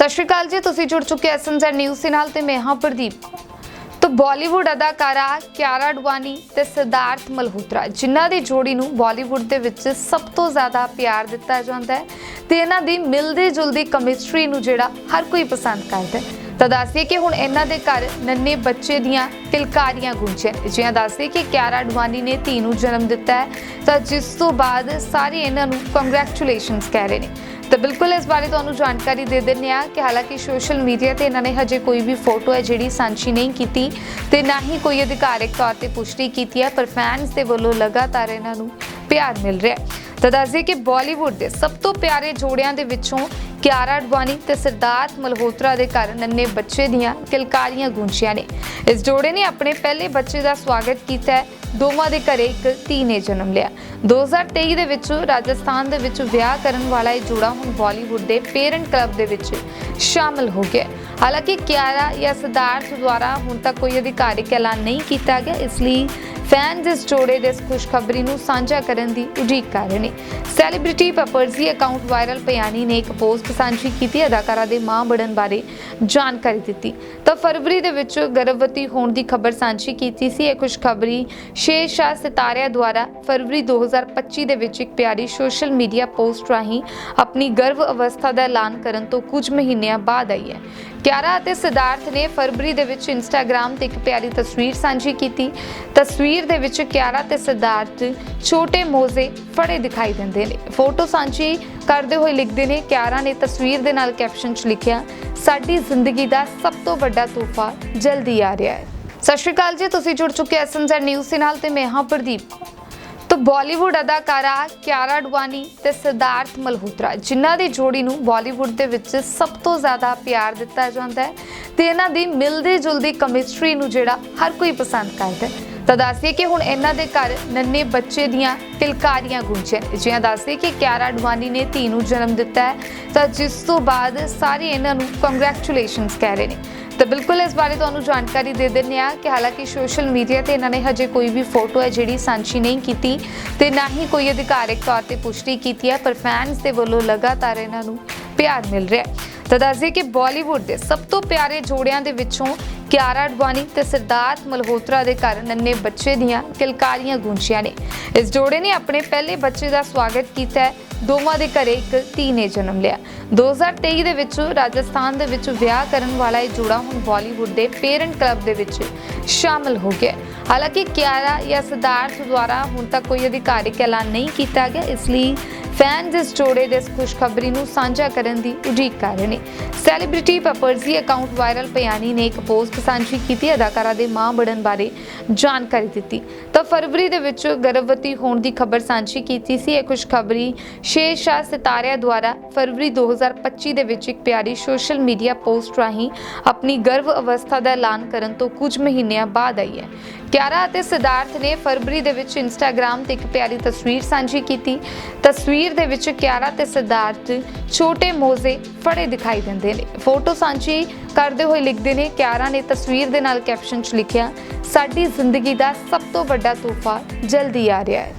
ਸਤਿ ਸ਼੍ਰੀ ਅਕਾਲ ਜੀ, ਤੁਸੀਂ ਜੁੜ ਚੁੱਕੇ ਐਸਐਨਜ਼ੈਡ ਨਿਊਜ਼ ਦੇ ਨਾਲ ਤੇ ਮੈਂ ਹਾਂ ਪ੍ਰਦੀਪ। ਤਾਂ ਬਾਲੀਵੁੱਡ ਅਦਾਕਾਰਾ ਕਿਆਰਾ ਅਡਵਾਨੀ ਤੇ ਸਿਧਾਰਥ ਮਲਹੋਤਰਾ, ਜਿਨ੍ਹਾਂ ਦੀ ਜੋੜੀ ਨੂੰ ਬਾਲੀਵੁੱਡ ਦੇ ਵਿੱਚ ਸਭ ਤੋਂ ਜ਼ਿਆਦਾ ਪਿਆਰ ਦਿੱਤਾ ਜਾਂਦਾ ਹੈ ਤੇ ਇਹਨਾਂ ਦੀ ਮਿਲਦੀ ਜੁਲਦੀ ਕੈਮਿਸਟਰੀ ਨੂੰ ਜਿਹੜਾ ਹਰ ਕੋਈ ਪਸੰਦ ਕਰਦਾ ਹੈ। ਤਾਂ ਦੱਸਦੇ ਕਿ ਹੁਣ ਇਹਨਾਂ ਦੇ ਘਰ ਨੰਨੇ ਬੱਚੇ ਦੀਆਂ ਤਿਲਕਾਰੀਆਂ ਗੂੰਜੀਆਂ ਨੇ। ਜਿਵੇਂ ਦੱਸਦੇ ਕਿ ਕਿਆਰਾ ਅਡਵਾਨੀ ਨੇ ਧੀ ਨੂੰ ਜਨਮ ਦਿੱਤਾ ਹੈ, ਤਾਂ ਜਿਸ ਤੋਂ ਬਾਅਦ ਸਾਰੇ ਇਹਨਾਂ ਨੂੰ ਕੰਗ੍ਰੈਚੁਲੇਸ਼ਨਸ ਕਹਿ ਰਹੇ ਨੇ। ਤਾਂ ਬਿਲਕੁਲ ਇਸ ਬਾਰੇ ਤੁਹਾਨੂੰ ਜਾਣਕਾਰੀ ਦੇ ਦਿੰਦੇ ਆ ਕਿ ਹਾਲਾਂਕਿ ਸੋਸ਼ਲ ਮੀਡੀਆ ਤੇ ਇਹਨਾਂ ਨੇ ਹਜੇ ਕੋਈ ਵੀ ਫੋਟੋ ਹੈ ਜਿਹੜੀ ਸਾਂਝੀ ਨਹੀਂ ਕੀਤੀ ਤੇ ਨਾ ਹੀ ਕੋਈ ਅਧਿਕਾਰਿਕ ਤੌਰ ਤੇ ਪੁਸ਼ਟੀ ਕੀਤੀ ਹੈ, ਪਰ ਫੈਨਸ ਦੇ ਵੱਲੋਂ ਲਗਾਤਾਰ ਇਹਨਾਂ ਨੂੰ ਪਿਆਰ ਮਿਲ ਰਿਹਾ ਹੈ। ਤਾਂ ਦੱਸਦੇ ਕਿ ਬਾਲੀਵੁੱਡ ਦੇ ਸਭ ਤੋਂ ਪਿਆਰੇ ਜੋੜਿਆਂ ਦੇ ਵਿੱਚੋਂ ਕਿਆਰਾ ਅਡਵਾਨੀ ਤੇ ਸਿਧਾਰਥ ਮਲਹੋਤਰਾ ਦੇ ਘਰ ਨੰਨੇ ਬੱਚੇ ਦੀਆਂ ਕਿਲਕਾਰੀਆਂ ਗੂੰਜੀਆਂ ਨੇ। ਇਸ ਜੋੜੇ ਨੇ ਆਪਣੇ ਪਹਿਲੇ ਬੱਚੇ ਦਾ ਸਵਾਗਤ ਕੀਤਾ ਹੈ। ਦੋਵਾਂ ਦੇ ਘਰੇ ਇੱਕ ਧੀ ਨੇ ਜਨਮ ਲਿਆ। 2023 ਦੇ ਵਿੱਚ ਰਾਜਸਥਾਨ ਦੇ ਵਿੱਚ ਵਿਆਹ ਕਰਨ ਵਾਲਾ ਇਹ ਜੋੜਾ ਹੁਣ ਬਾਲੀਵੁੱਡ ਦੇ ਪੇਰੈਂਟ ਕਲੱਬ ਦੇ ਵਿੱਚ ਸ਼ਾਮਲ ਹੋ ਗਿਆ ਹਾਲਾਂਕਿ ਕਿਆਰਾ ਜਾਂ ਸਿਧਾਰਥ ਦੁਆਰਾ ਹੁਣ ਤੱਕ ਕੋਈ ਅਧਿਕਾਰਿਕ ਐਲਾਨ ਨਹੀਂ ਕੀਤਾ ਗਿਆ, ਇਸ ਲਈ ਫੈਨਸ ਇਸ ਜੋੜੇ ਦੇ ਇਸ ਖੁਸ਼ਖਬਰੀ ਨੂੰ ਸਾਂਝਾ ਕਰਨ ਦੀ ਉਡੀਕ ਕਰ ਰਹੇ ਨੇ। Celebrity paparazzi account Viral Bhayani ਨੇ ਇੱਕ ਪੋਸਟ ਸਾਂਝੀ ਕੀਤੀ, ਅਦਾਕਾਰਾ ਦੇ ਮਾਂ ਬਣਨ ਬਾਰੇ ਜਾਣਕਾਰੀ ਦਿੱਤੀ। ਤਾਂ ਫਰਵਰੀ ਦੇ ਵਿੱਚ ਗਰਭਵਤੀ ਹੋਣ ਦੀ ਖਬਰ ਸਾਂਝੀ ਕੀਤੀ ਸੀ। ਇਹ ਖੁਸ਼ਖਬਰੀ ਸ਼ੇਰਸ਼ਾਹ ਸਿਤਾਰਿਆਂ ਦੁਆਰਾ ਫਰਵਰੀ 2025 ਦੇ ਵਿੱਚ ਇੱਕ ਪਿਆਰੀ ਸੋਸ਼ਲ ਮੀਡੀਆ ਪੋਸਟ ਰਾਹੀਂ ਆਪਣੀ ਗਰਭ ਅਵਸਥਾ ਦਾ ਐਲਾਨ ਕਰਨ ਤੋਂ ਕੁਝ ਮਹੀਨਿਆਂ ਬਾਅਦ ਆਈ ਹੈ। ਕਿਆਰਾ ਅਤੇ ਸਿਧਾਰਥ ਨੇ ਫਰਵਰੀ ਦੇ ਵਿੱਚ ਇੰਸਟਾਗ੍ਰam ਤੇ ਇੱਕ ਪਿਆਰੀ ਤਸਵੀਰ ਸਾਂਝੀ ਕੀਤੀ। ਤਸਵੀਰ ਦੇ ਵਿੱਚ ਕਿਆਰਾ ਤੇ ਸਿਧਾਰਥ ਛੋਟੇ ਮੋਜ਼ੇ ਫੜੇ ਦਿਖਾਈ ਦਿੰਦੇ ਨੇ। ਫੋਟੋ ਸਾਂਝੀ ਕਰਦੇ ਹੋਏ ਲਿਖਦੇ ਨੇ, ਕਿਆਰਾ ਨੇ ਤਸਵੀਰ ਦੇ ਨਾਲ ਕੈਪਸ਼ਨ 'ਚ ਲਿਖਿਆ, ਸਾਡੀ ਜ਼ਿੰਦਗੀ ਦਾ ਸਭ ਤੋਂ ਵੱਡਾ ਤੋਹਫਾ ਜਲਦੀ ਆ ਰਿਹਾ ਹੈ। ਸਤਿ ਸ਼੍ਰੀ ਅਕਾਲ ਜੀ, ਤੁਸੀਂ ਜੁੜ ਚੁੱਕੇ ਐਸਐਨਜ਼ੈਡ ਨਿਊਜ਼ ਦੇ ਨਾਲ ਤੇ ਮੈਂ ਹਾਂ ਪ੍ਰਦੀਪ ਤਾਂ ਬਾਲੀਵੁੱਡ ਅਦਾਕਾਰਾ ਕਿਆਰਾ ਅਡਵਾਨੀ ਤੇ ਸਿਧਾਰਥ ਮਲਹੋਤਰਾ, ਜਿਨ੍ਹਾਂ ਦੀ ਜੋੜੀ ਨੂੰ ਬਾਲੀਵੁੱਡ ਦੇ ਵਿੱਚ ਸਭ ਤੋਂ ਜ਼ਿਆਦਾ ਪਿਆਰ ਦਿੱਤਾ ਜਾਂਦਾ ਹੈ ਤੇ ਇਹਨਾਂ ਦੀ ਮਿਲਦੀ ਜੁਲਦੀ ਕੈਮਿਸਟਰੀ ਨੂੰ ਜਿਹੜਾ ਹਰ ਕੋਈ ਪਸੰਦ ਕਰਦਾ ਹੈ। ਤਾਂ ਦੱਸਦੇ ਕਿ ਹੁਣ ਇਹਨਾਂ ਦੇ ਘਰ ਨੰਨੇ ਬੱਚੇ ਦੀਆਂ ਤਿਲਕਾਰੀਆਂ ਗੂੰਜੀਆਂ ਨੇ। ਜਿਵੇਂ ਦੱਸਦੇ ਕਿ ਕਿਆਰਾ ਅਡਵਾਨੀ ਨੇ ਧੀ ਨੂੰ ਜਨਮ ਦਿੱਤਾ ਹੈ। ਤਾਂ ਜਿਸ ਤੋਂ ਬਾਅਦ ਸਾਰੇ ਇਹਨਾਂ ਨੂੰ ਕੰਗ੍ਰੈਚੁਲੇਸ਼ਨਸ ਕਹਿ ਰਹੇ ਨੇ। ਤਾਂ ਬਿਲਕੁਲ ਇਸ ਬਾਰੇ ਤੁਹਾਨੂੰ ਜਾਣਕਾਰੀ ਦੇ ਦਿੰਦੇ ਆ ਕਿ ਹਾਲਾਂਕਿ ਸੋਸ਼ਲ ਮੀਡੀਆ ਤੇ ਇਹਨਾਂ ਨੇ ਹਜੇ ਕੋਈ ਵੀ ਫੋਟੋ ਹੈ ਜਿਹੜੀ ਸਾਂਝੀ ਨਹੀਂ ਕੀਤੀ ਤੇ ਨਾ ਹੀ ਕੋਈ ਅਧਿਕਾਰਿਕ ਤੌਰ ਤੇ ਪੁਸ਼ਟੀ ਕੀਤੀ ਹੈ, ਪਰ ਫੈਨਸ ਦੇ ਵੱਲੋਂ ਲਗਾਤਾਰ ਇਹਨਾਂ ਨੂੰ ਪਿਆਰ ਮਿਲ ਰਿਹਾ ਹੈ। ਤਾਂ ਦੱਸਦੇ ਕਿ ਬਾਲੀਵੁੱਡ ਦੇ ਸਭ ਤੋਂ ਪਿਆਰੇ ਜੋੜਿਆਂ ਦੇ ਵਿੱਚੋਂ ਕਿਆਰਾ ਅਡਵਾਨੀ ਤੇ ਸਿਧਾਰਥ ਮਲਹੋਤਰਾ ਦੇ ਘਰ ਨੰਨੇ ਬੱਚੇ ਦੀਆਂ ਕਿਲਕਾਰੀਆਂ ਗੂੰਜੀਆਂ ਨੇ। ਇਸ ਜੋੜੇ ਨੇ ਆਪਣੇ ਪਹਿਲੇ ਬੱਚੇ ਦਾ ਸਵਾਗਤ ਕੀਤਾ ਹੈ। ਦੋਵਾਂ ਦੇ ਘਰੇ ਇੱਕ ਧੀ ਨੇ ਜਨਮ ਲਿਆ। 2023 ਦੇ ਵਿੱਚ ਰਾਜਸਥਾਨ ਦੇ ਵਿੱਚ ਵਿਆਹ ਕਰਨ ਵਾਲਾ ਇਹ ਜੋੜਾ ਹੁਣ ਬਾਲੀਵੁੱਡ ਦੇ ਪੇਰੈਂਟ ਕਲੱਬ ਦੇ ਵਿੱਚ ਸ਼ਾਮਲ ਹੋ ਗਿਆ ਹਾਲਾਂਕਿ ਕਿਆਰਾ ਜਾਂ ਸਿਧਾਰਥ ਦੁਆਰਾ ਹੁਣ ਤੱਕ ਕੋਈ ਅਧਿਕਾਰਿਕ ਐਲਾਨ ਨਹੀਂ ਕੀਤਾ ਗਿਆ। ਇਸ ਲਈ ਫੈਨਸ ਇਸ ਜੋੜੇ ਦੇ ਇਸ ਖੁਸ਼ਖਬਰੀ ਨੂੰ ਸਾਂਝਾ ਕਰਨ ਦੀ ਉਡੀਕ ਕਰ ਰਹੇ ਨੇ। Celebrity paparazzi account Viral Bhayani ਨੇ ਇੱਕ ਪੋਸਟ ਸਾਂਝੀ ਕੀਤੀ, ਅਦਾਕਾਰਾ ਦੇ ਮਾਂ ਬਣਨ ਬਾਰੇ ਜਾਣਕਾਰੀ ਦਿੱਤੀ। ਤਾਂ ਫਰਵਰੀ ਦੇ ਵਿੱਚ ਗਰਭਵਤੀ ਹੋਣ ਦੀ ਖਬਰ ਸਾਂਝੀ ਕੀਤੀ ਸੀ। ਇਹ ਖੁਸ਼ਖਬਰੀ ਸ਼ੇਰਸ਼ਾਹ ਸਿਤਾਰਿਆਂ ਦੁਆਰਾ ਫਰਵਰੀ 2025 ਦੇ ਵਿੱਚ ਇੱਕ ਪਿਆਰੀ ਸੋਸ਼ਲ ਮੀਡੀਆ ਪੋਸਟ ਰਾਹੀਂ ਆਪਣੀ ਗਰਭ ਅਵਸਥਾ ਦਾ ਐਲਾਨ ਕਰਨ ਤੋਂ ਕੁਝ ਮਹੀਨਿਆਂ ਬਾਅਦ ਆਈ ਹੈ। ਕਿਆਰਾ ਅਤੇ ਸਿਧਾਰਥ ਨੇ ਫਰਵਰੀ ਦੇ ਵਿੱਚ ਇੰਸਟਾਗ੍ਰam ਤੇ ਇੱਕ ਪਿਆਰੀ ਤਸਵੀਰ ਸਾਂਝੀ ਕੀਤੀ। ਤਸਵੀਰ ਦੇ ਵਿੱਚ ਕਿਆਰਾ ਤੇ ਸਿਧਾਰਥ ਛੋਟੇ ਮੋਜ਼ੇ ਫੜੇ ਦਿਖਾਈ ਦਿੰਦੇ ਨੇ। ਫੋਟੋ ਸਾਂਝੀ ਕਰਦੇ ਹੋਏ ਲਿਖਦੇ ਨੇ, ਕਿਆਰਾ ਨੇ ਤਸਵੀਰ ਦੇ ਨਾਲ ਕੈਪਸ਼ਨ 'ਚ ਲਿਖਿਆ, ਸਾਡੀ ਜ਼ਿੰਦਗੀ ਦਾ ਸਭ ਤੋਂ ਵੱਡਾ ਤੋਹਫਾ ਜਲਦੀ ਆ ਰਿਹਾ ਹੈ।